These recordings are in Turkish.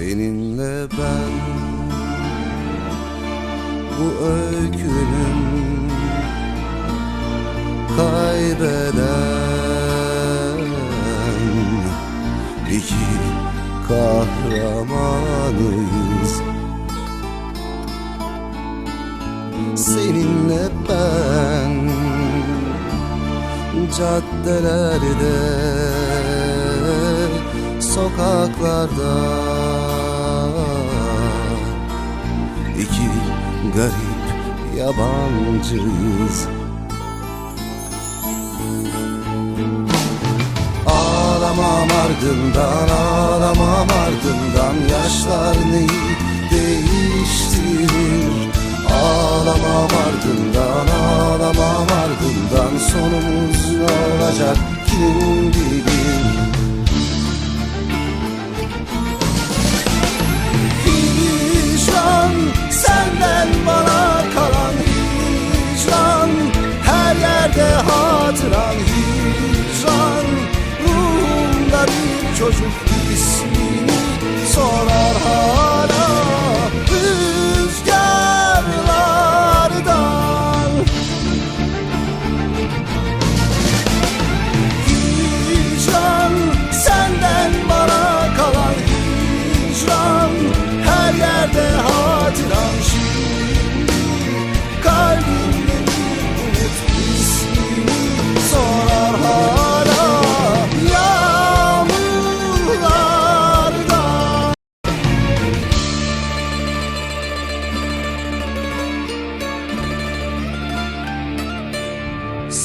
Seninle ben bu öykünün kaybeden iki kahramanıyız. Seninle ben caddelerde sokaklarda iki garip yabancıyız. Ağlamam ardından ağlamam ardından yaşlar neyi değiştirir? Ağlamam ardından ağlamam ardından sonumuz ne olacak? Kim bilir hatıran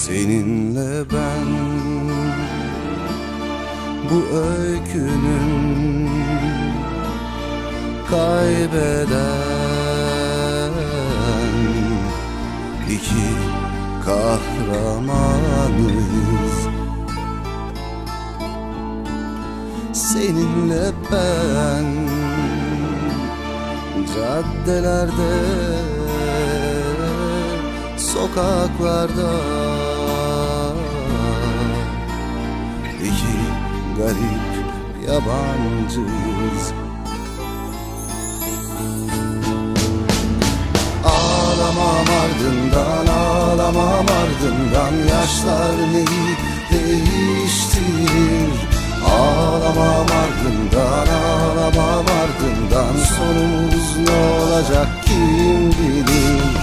Seninle ben bu öykünün kaybeden iki kahramanıyız. Seninle ben caddelerde sokaklarda iki garip yabancıyız. Ağlamam ardından ağlamam ardından yaşlar neyi değiştirir? Ağlamam ardından ağlamam ardından sonumuz ne olacak kim bilir